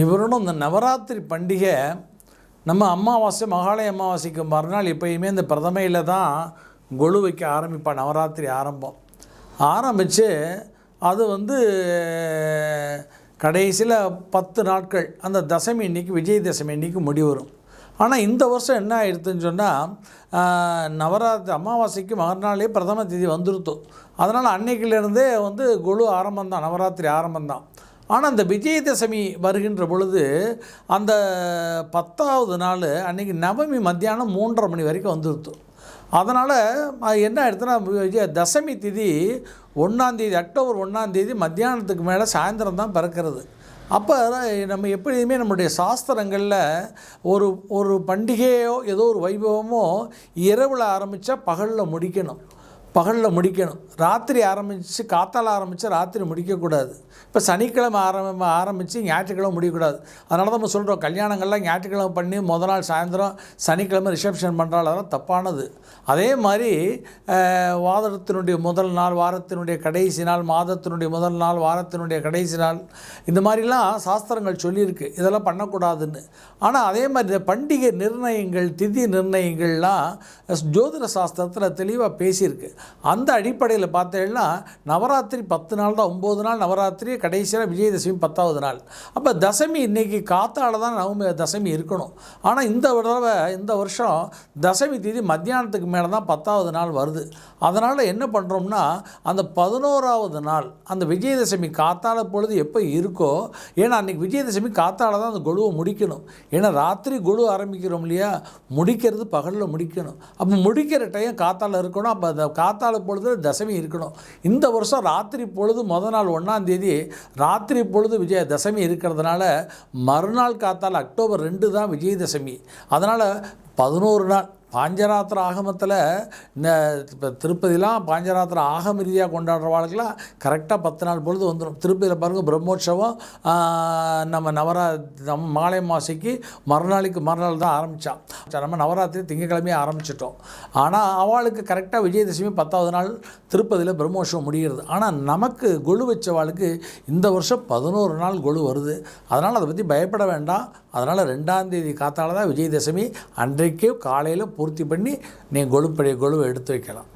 இவருடன் இந்த நவராத்திரி பண்டிகை நம்ம அமாவாசை மகாலய அமாவாசைக்கு மறுநாள் எப்பயுமே இந்த பிரதமையில் தான் கொலு வைக்க ஆரம்பிப்பாள் நவராத்திரி ஆரம்பம். ஆரம்பித்து அது வந்து கடைசியில் பத்து நாட்கள் அந்த தசமி இன்னைக்கு விஜயதசமி இன்னைக்கு முடிவரும் ஆனால் இந்த வருஷம் என்ன ஆயிடுதுன்னு சொன்னால் நவராத்திரி அமாவாசைக்கு மறுநாளே பிரதம தேதி வந்துருத்தோம். அதனால் அன்னைக்கிலேருந்தே வந்து குழு ஆரம்பம்தான் நவராத்திரி ஆரம்பம்தான். ஆனால் அந்த விஜயதசமி வருகின்ற பொழுது அந்த பத்தாவது நாள் அன்றைக்கி நவமி மத்தியானம் மூன்றரை மணி வரைக்கும் வந்துருத்தோம் அதனால் என்ன ஆயிடுதுன்னா விஜய தசமி திதி ஒன்றாந்தேதி அக்டோபர் ஒன்றாந்தேதி மத்தியானத்துக்கு மேலே சாயந்தரம் தான் பிறக்கிறது. அப்போ நம்ம எப்படியுமே நம்முடைய சாஸ்திரங்களில் ஒரு ஒரு பண்டிகையோ ஏதோ ஒரு வைபவமோ இரவில் ஆரம்பித்தா பகலில் முடிக்கணும். பகலில் முடிக்கணும். ராத்திரி ஆரம்பித்து காத்தால் ஆரம்பித்து ராத்திரி முடிக்கக்கூடாது. இப்போ சனிக்கிழமை ஆரம்ப ஆரம்பித்து ஞாயிற்றுக்கிழமை முடியக்கூடாது அதனால தான் நம்ம சொல்கிறோம் கல்யாணங்கள்லாம் ஞாயிற்றுக்கிழமை பண்ணி முத நாள் சாயந்தரம் சனிக்கிழமை ரிசப்ஷன் பண்ணுறாள் தப்பானது. அதே மாதிரி வாதத்தினுடைய முதல் நாள் வாரத்தினுடைய கடைசி நாள் மாதத்தினுடைய முதல் நாள் வாரத்தினுடைய கடைசி நாள் இந்த மாதிரிலாம் சாஸ்திரங்கள் சொல்லியிருக்கு. இதெல்லாம் பண்ணக்கூடாதுன்னு. ஆனால் அதே மாதிரி இந்த பண்டிகை நிர்ணயங்கள் திதி நிர்ணயங்கள்லாம் ஜோதிட சாஸ்திரத்தில் தெளிவாக பேசியிருக்கு. அந்த அடிப்படையில் பார்த்தீங்கன்னா நவராத்திரி பத்து நாள் தான் ஒம்பது நாள் நவராத்திரி கடைசியில் விஜயதசமி பத்தாவது நாள். அப்போ தசமி இன்றைக்கி காத்தால தான் நவமி தசமி இருக்கணும். ஆனால் இந்த தடவை இந்த வருஷம் தசமி தேதி மத்தியானத்துக்கு மேலே தான் பத்தாவது நாள் வருது. அதனால் என்ன பண்ணுறோம்னா அந்த பதினோராவது நாள் அந்த விஜயதசமி காத்தால பொழுது எப்போ இருக்கோ ஏன்னா அன்றைக்கி விஜயதசமி காத்தால தான் அந்த கொலுவை முடிக்கணும். ஏன்னா ராத்திரி கொலு ஆரம்பிக்கிறோம் இல்லையா முடிக்கிறது பகலில் முடிக்கணும். அப்போ முடிக்கிற டைம் காத்தால இருக்கணும். அப்போ அந்த காத்தால பொழுது தசமி இருக்கணும். இந்த வருஷம் ராத்திரி பொழுது மொதல் நாள் ஒன்றாம் தேதி ராத்திரி பொழுது விஜய தசமி இருக்கிறதுனால மறுநாள் காத்தால் அக்டோபர் ரெண்டு தான் விஜயதசமி. அதனால் பதினோரு நாள் பாஞ்சராத்திர ஆகமத்தில் இந்த இப்போ திருப்பதிலாம் பாஞ்சராத்திர ஆகம ரீதியாக கொண்டாடுறவாளுக்கெல்லாம் கரெக்டாக பத்து நாள் பொழுது வந்துடும் திருப்பதியில் பாருங்கள் பிரம்மோற்சவம் நம்ம நவரா நம்ம மாலை மாசிக்கு மறுநாளைக்கு மறுநாள் தான் ஆரம்பித்தான் நம்ம நவராத்திரி திங்கக்கிழமையே ஆரம்பிச்சிட்டோம். ஆனால் அவளுக்கு கரெக்டாக விஜயதசமி பத்தாவது நாள் திருப்பதியில் பிரம்மோற்சவம் முடிகிறது. ஆனால் நமக்கு கொலு வச்சவாளுக்கு இந்த வருஷம் பதினோரு நாள் கொலு வருது. அதனால் அதை பற்றி பயப்பட வேண்டாம். அதனால் ரெண்டாம் தேதி காத்தால தான் விஜயதசமி. அன்றைக்கே காலையில் பூர்த்தி பண்ணி நீ கொழுப்படைய கொழுவை எடுத்து வைக்கலாம்.